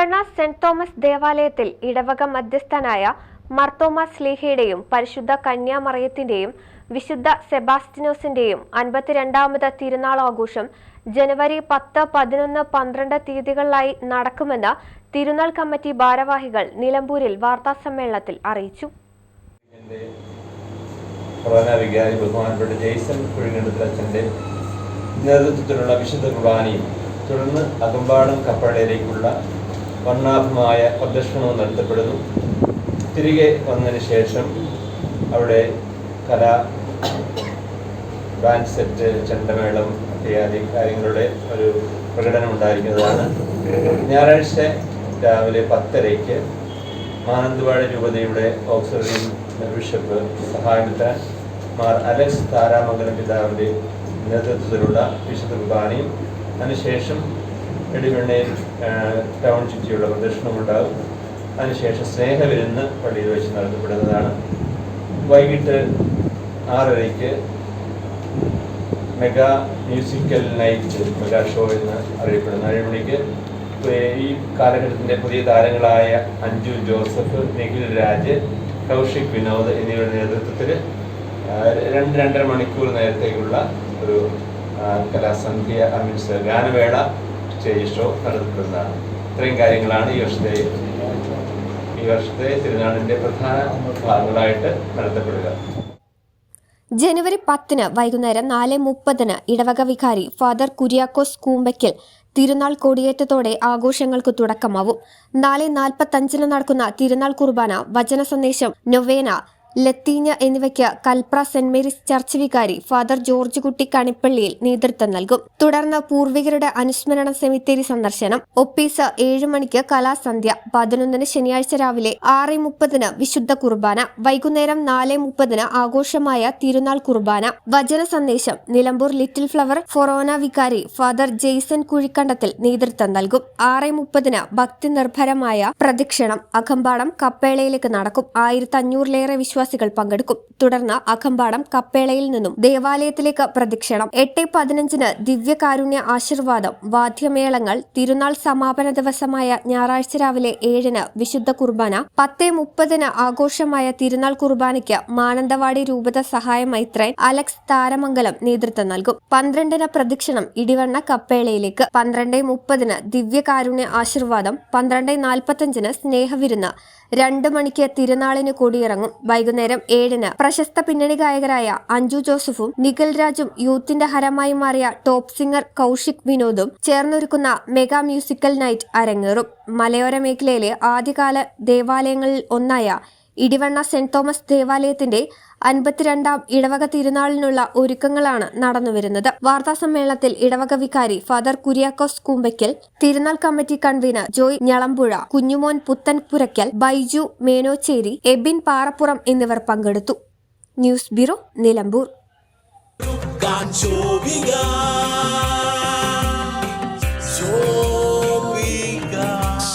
Edivanna Saint Thomas ദേവാലയത്തിൽ ഇടവക മധ്യസ്ഥനായ മർത്തോമ സ്ലീഹയുടെയും പരിശുദ്ധ കന്യാമറിയത്തിന്റെയും വിശുദ്ധ സെബാസ്റ്റിനോസിന്റെയും അൻപത്തിരണ്ടാമത് തിരുനാൾ ആഘോഷം ജനുവരി പത്ത് പതിനൊന്ന് പന്ത്രണ്ട് തീയതികളിലായി നടക്കുമെന്ന് തിരുനാൾ കമ്മിറ്റി ഭാരവാഹികൾ നിലമ്പൂരിൽ വാർത്താസമ്മേളനത്തിൽ അറിയിച്ചു. ബഹുമാനപ്പെട്ട നേതൃത്വത്തിലുള്ള വിശുദ്ധ കുർബാനയും തുടർന്ന് അകമ്പാടം കപ്പടയിലേക്കുള്ള വർണാഭമായ പ്രദർശനവും നടത്തപ്പെടുന്നു തിരികെ വന്നതിന് ശേഷം അവിടെ കല ബാൻഡ് സെറ്റ് ചെണ്ടമേളം ഇത്യാദി കാര്യങ്ങളുടെ ഒരു പ്രകടനം ഉണ്ടായിരിക്കുന്നതാണ്. ഞായറാഴ്ച രാവിലെ പത്തരയ്ക്ക് മാനന്തവാഴ രൂപതയുടെ ഓക്സിജൻ ബിഷപ്പ് സഹായമെത്താൻ മാർ അലക്സ് താരാമംഗലം പിതാവിന്റെ നേതൃത്വത്തിലുള്ള വിശുദ്ധ കുർബാനയും അതിനുശേഷം ഇടിവെണ്ണയിൽ ടൗൺ ചുറ്റിയുള്ള പ്രദർശനമുണ്ടാകും അതിനുശേഷം സ്നേഹവിരുന്ന് പള്ളിയിൽ വെച്ച് നടത്തപ്പെടുന്നതാണ്. വൈകിട്ട് ആറരയ്ക്ക് mega musical night mega show എന്ന് അറിയപ്പെടുന്ന ഏഴ് മണിക്ക് ഈ കാലഘട്ടത്തിന്റെ പുതിയ താരങ്ങളായ അഞ്ജു ജോസഫ് നിഖിൽ രാജ് കൗശിക് വിനോദ് എന്നിവരുടെ നേതൃത്വത്തിൽ രണ്ട് രണ്ടര മണിക്കൂർ നേരത്തേക്കുള്ള ഒരു കലാസന്ധ്യ ഗാനവേള സ്റ്റേജ് ഷോ നടത്തപ്പെടുന്നതാണ് ഇത്രയും കാര്യങ്ങളാണ് ഈ വർഷത്തെ ഈ വർഷത്തെ തിരുനാളിന്റെ പ്രധാന ഭാഗങ്ങളായിട്ട് നടത്തപ്പെടുക. ജനുവരി പത്തിന് വൈകുന്നേരം നാല് മുപ്പതിന് ഇടവക വികാരി ഫാദർ കുര്യാക്കോസ് കൂമ്പയ്ക്കൽ തിരുനാൾ കൊടിയേറ്റത്തോടെ ആഘോഷങ്ങൾക്ക് തുടക്കമാവും. നാല് നാൽപ്പത്തഞ്ചിന് നടക്കുന്ന തിരുനാൾ കുർബാന വചന സന്ദേശം നൊവേന ലത്തീഞ്ഞ് എന്നിവയ്ക്ക് കൽപ്ര സെന്റ് മേരീസ് ചർച്ച് വികാരി ഫാദർ ജോർജ് കുട്ടി കണിപ്പള്ളിയിൽ നേതൃത്വം നൽകും. തുടർന്ന് പൂർവികരുടെ അനുസ്മരണ സെമിത്തേരി സന്ദർശനം. ഒപ്പീസ് ഏഴ് മണിക്ക് കലാസന്ധ്യ. പതിനൊന്നിന് ശനിയാഴ്ച രാവിലെ ആറ് മുപ്പതിന് വിശുദ്ധ കുർബാന. വൈകുന്നേരം നാല് മുപ്പതിന് ആഘോഷമായ തിരുനാൾ കുർബാന. വചന സന്ദേശം നിലമ്പൂർ ലിറ്റിൽ ഫ്ലവർ ഫൊറോന വികാരി ഫാദർ ജെയ്സൺ കുഴിക്കണ്ടത്തിൽ നേതൃത്വം നൽകും. ആറ് മുപ്പതിന് ഭക്തി നിർഭരമായ പ്രദക്ഷിണം. അഖമ്പാടം കപ്പേളയിലേക്ക് നടക്കും. ആയിരത്തി അഞ്ഞൂറിലേറെ വിശ്വാസികൾ പങ്കെടുക്കും. തുടർന്ന് അഖമ്പാടം കപ്പേളയിൽ നിന്നും ദേവാലയത്തിലേക്ക് പ്രദക്ഷിണം. എട്ട് പതിനഞ്ചിന് ദിവ്യകാരുണ്യ ആശീർവാദം. വാദ്യമേളങ്ങൾ തിരുനാൾ സമാപന ദിവസമായ ഞായറാഴ്ച രാവിലെ ഏഴിന് വിശുദ്ധ കുർബാന പത്ത് മുപ്പതിന് ആഘോഷമായ തിരുനാൾ കുർബാനയ്ക്ക് മാനന്തവാടി രൂപത സഹായ മൈത്രൻ അലക്സ് താരമംഗലം നേതൃത്വം നൽകും. പന്ത്രണ്ടിന് പ്രദക്ഷിണം ഇടിവണ്ണ കപ്പേളയിലേക്ക്. പന്ത്രണ്ട് മുപ്പതിന് ദിവ്യകാരുണ്യ ആശീർവാദം. പന്ത്രണ്ട് നാൽപ്പത്തഞ്ചിന് സ്നേഹവിരുന്ന് രണ്ട് മണിക്ക് തിരുനാളിന് കൊടിയിറങ്ങും. വൈകുന്നേരം ഏഴിന് പ്രശസ്ത പിന്നണി ഗായകരായ അഞ്ജു ജോസഫും നിഖിൽ രാജും യൂത്തിന്റെ ഹരമായി മാറിയ ടോപ്പ് സിംഗർ കൗശിക് വിനോദും ചേർന്നൊരുക്കുന്ന മെഗാ മ്യൂസിക്കൽ നൈറ്റ് അരങ്ങേറും. മലയോര മേഖലയിലെ ആദ്യകാല ദേവാലയങ്ങളിൽ ഒന്നായ ഇടിവണ്ണ സെന്റ് തോമസ് ദേവാലയത്തിന്റെ അൻപത്തിരണ്ടാം ഇടവക തിരുനാളിനുള്ള ഒരുക്കങ്ങളാണ് നടന്നുവരുന്നത്. വാർത്താസമ്മേളനത്തിൽ ഇടവക വികാരി ഫാദർ കുര്യാക്കോസ് കൂമ്പയ്ക്കൽ തിരുനാൾ കമ്മിറ്റി കൺവീനർ ജോയ് ഞളമ്പുഴ കുഞ്ഞുമോൻ പുത്തൻ പുരയ്ക്കൽ ബൈജു മേനോച്ചേരി എബിൻ പാറപ്പുറം എന്നിവർ പങ്കെടുത്തു. News bureau Nilambur.